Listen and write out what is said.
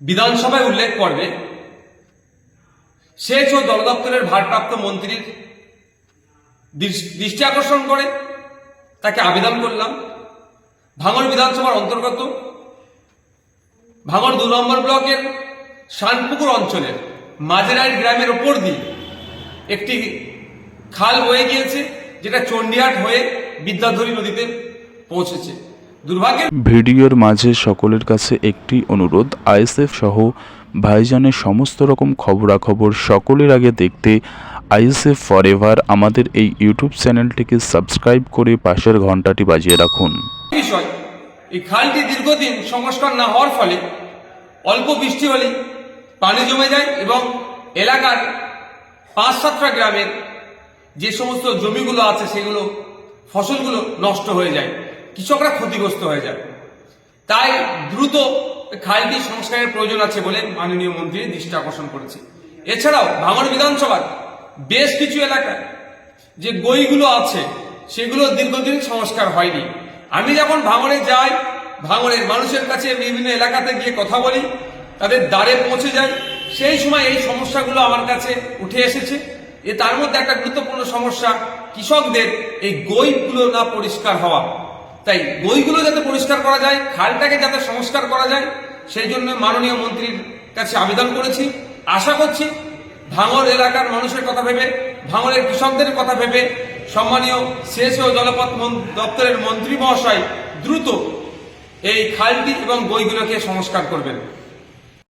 বিধানসভায় উল্লেখ করবে, সেচ ও দপ্তরের ভারপ্রাপ্ত মন্ত্রীর দৃষ্টি আকর্ষণ করে, তাকে আবেদন করলাম। ভাঙড় বিধানসভার অন্তর্গত, ভাঙর দু নম্বর ব্লকের শানপুকুর অঞ্চলের মাঝেরাইট গ্রামের ওপর দিয়ে একটি খাল বয়ে গিয়েছে, যেটা চণ্ডীহাট হয়ে বিদ্যাধরী নদীতে পৌঁছেছে। ভিডিওর মাঝে সকলের কাছে একটি অনুরোধ আইএসএফ সহ ভাইজানের সমস্ত রকম খবরাখবর সকলের আগে দেখতে আইএসএফ ফরএভার আমাদের এই ইউটিউব চ্যানেলটিকে সাবস্ক্রাইব করে পাশের ঘন্টাটি বাজিয়ে রাখুন। বিষয় এই খালটি দীর্ঘদিন সংস্কার না হওয়ার ফলে অল্প বৃষ্টি হলেই পানি জমে যায় এবং এলাকার পাঁচ সাতটা গ্রামের যে সমস্ত জমিগুলো আছে সেগুলো ফসলগুলো নষ্ট হয়ে যায়। কৃষকরা ক্ষতিগ্রস্ত হয়ে যায় তাই দ্রুত খালটি সংস্কারের প্রয়োজন আছে বলে মাননীয় মন্ত্রী দৃষ্টি আকর্ষণ করেছে এছাড়াও ভাঙড় বিধানসভার বেশ কিছু এলাকায় যে বইগুলো আছে, সেগুলো দীর্ঘদিন সংস্কার হয়নি। আমি যখন ভাঙড়ে যাই, ভাঙড়ের মানুষের কাছে বিভিন্ন এলাকাতে গিয়ে কথা বলি, তাদের দ্বারে পৌঁছে যাই, সেই সময় এই সমস্যাগুলো আমার কাছে উঠে এসেছে। এ তার মধ্যে একটা গুরুত্বপূর্ণ সমস্যা, কৃষকদের এই গইগুলো না পরিষ্কার হওয়া। তাই বইগুলো যাতে পরিষ্কার করা যায়, খালটাকে যাতে সংস্কার করা যায়, সেই জন্য মাননীয় মন্ত্রীর কাছে আবেদন করেছি। আশা করছি ভাঙর এলাকার মানুষের কথা ভেবে, ভাঙরের কৃষকদের কথা ভেবে, সম্মানীয় শেষ ও জলপথ দপ্তরের মন্ত্রী মহাশয় দ্রুত এই খালটি এবং বইগুলোকে সংস্কার করবেন।